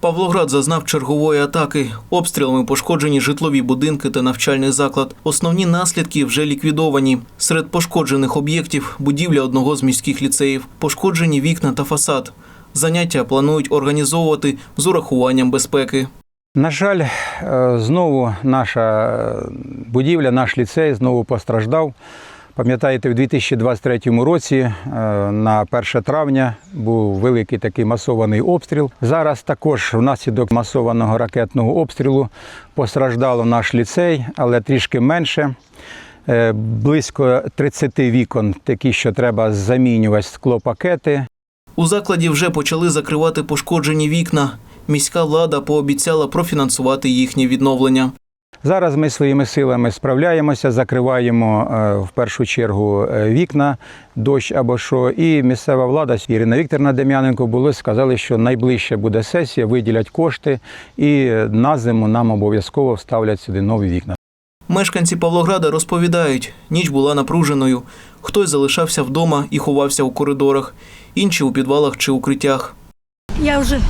Павлоград зазнав чергової атаки. Обстрілами пошкоджені житлові будинки та навчальний заклад. Основні наслідки вже ліквідовані. Серед пошкоджених об'єктів будівля одного з міських ліцеїв, пошкоджені вікна та фасад. Заняття планують організовувати з урахуванням безпеки. На жаль, е, знову наша е, будівля, наш ліцей знову постраждав. Пам'ятаєте, в 2023 році е, на 1 травня був великий такий масований обстріл. Зараз також внаслідок масованого ракетного обстрілу постраждало наш ліцей, але трішки менше. Е, Близько 30 вікон, такі, що треба замінювати склопакети. У закладі вже почали закривати пошкоджені вікна. Міська влада пообіцяла профінансувати їхнє відновлення. Зараз ми своїми силами справляємося, закриваємо е, в першу чергу е, вікна, дощ або що. І місцева влада Ірина Вікторівна Дем'яненко було сказали, що найближче буде сесія, виділять кошти, і на зиму нам обов'язково вставлять сюди нові вікна. Мешканці Павлограда розповідають, ніч була напруженою. Хтось залишався вдома і ховався у коридорах, інші у підвалах чи укриттях. Я вже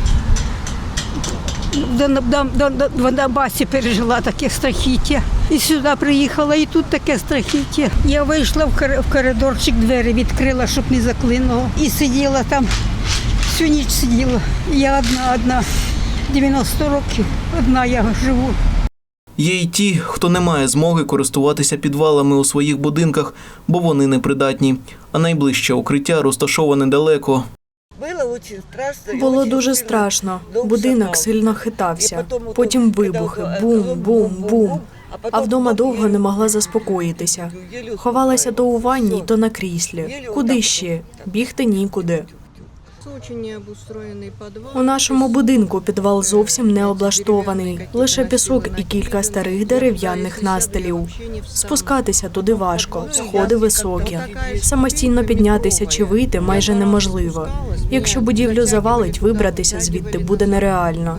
в Донбасі пережила таке страхіття. І сюди приїхала, і тут таке страхіття. Я вийшла в, коридорчик, двері відкрила, щоб не заклинуло. І сиділа там, всю ніч сиділа. Я одна, одна. 90 років, одна я живу. Є й ті, хто не має змоги користуватися підвалами у своїх будинках, бо вони непридатні. А найближче укриття розташоване далеко. Було дуже страшно. Будинок сильно хитався. Потім вибухи, бум, бум, бум. А вдома довго не могла заспокоїтися. Ховалася то у ванні, то на кріслі. Куди ще? Бігти нікуди. У нашому будинку підвал зовсім не облаштований. Лише пісок і кілька старих дерев'яних настелів. Спускатися туди важко, сходи високі. Самостійно піднятися чи вийти майже неможливо. Якщо будівлю завалить, вибратися звідти буде нереально.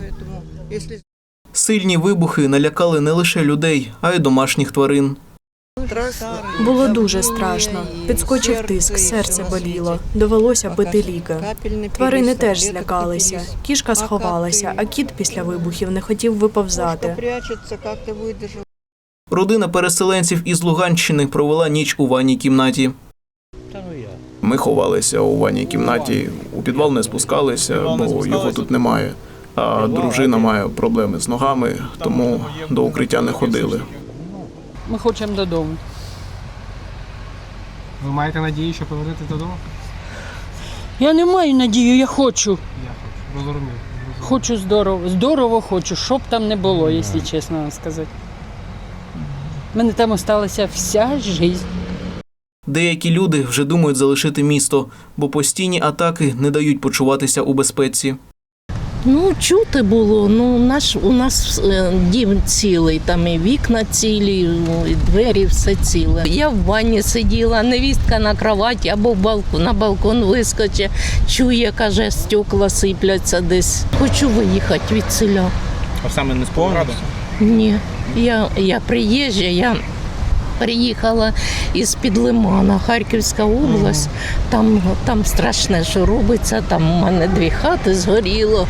Сильні вибухи налякали не лише людей, а й домашніх тварин. Було дуже страшно. Підскочив тиск, серце боліло. Довелося пити ліки. Тварини теж злякалися. Кішка сховалася, а кіт після вибухів не хотів виповзати. Родина переселенців із Луганщини провела ніч у ванній кімнаті. Ми ховалися у ванній кімнаті, у підвал не спускалися, бо його тут немає. А дружина має проблеми з ногами, тому до укриття не ходили. Ми хочемо додому. Ви маєте надію, що повернетесь додому? Я не маю надію, я хочу. Я хочу. Розумію. Хочу здорово. Здорово хочу, щоб там не було, якщо чесно вам сказати. У мене там осталася вся життя. Деякі люди вже думають залишити місто, бо постійні атаки не дають почуватися у безпеці. Ну, чути було. Ну, наш, у нас е, дім цілий, там і вікна цілі, і двері, все ціле. Я в ванні сиділа, невістка на кроваті або в балкон, на балкон вискоче, чує, каже, стекла сипляться десь. Хочу виїхати від селя. А саме не з? Ні, я, я приїжджа, я приїхала із під Лимана, Харківська область. Там, там страшне, що робиться. Там у мене дві хати згоріло.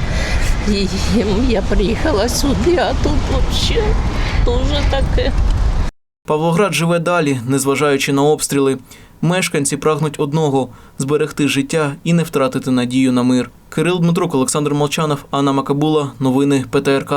І я приїхала сюди, а тут взагалі дуже таке. Павлоград живе далі, незважаючи на обстріли. Мешканці прагнуть одного зберегти життя і не втратити надію на мир. Кирил Дмитрук, Олександр Молчанов, Анна Макабула. Новини ПТРК.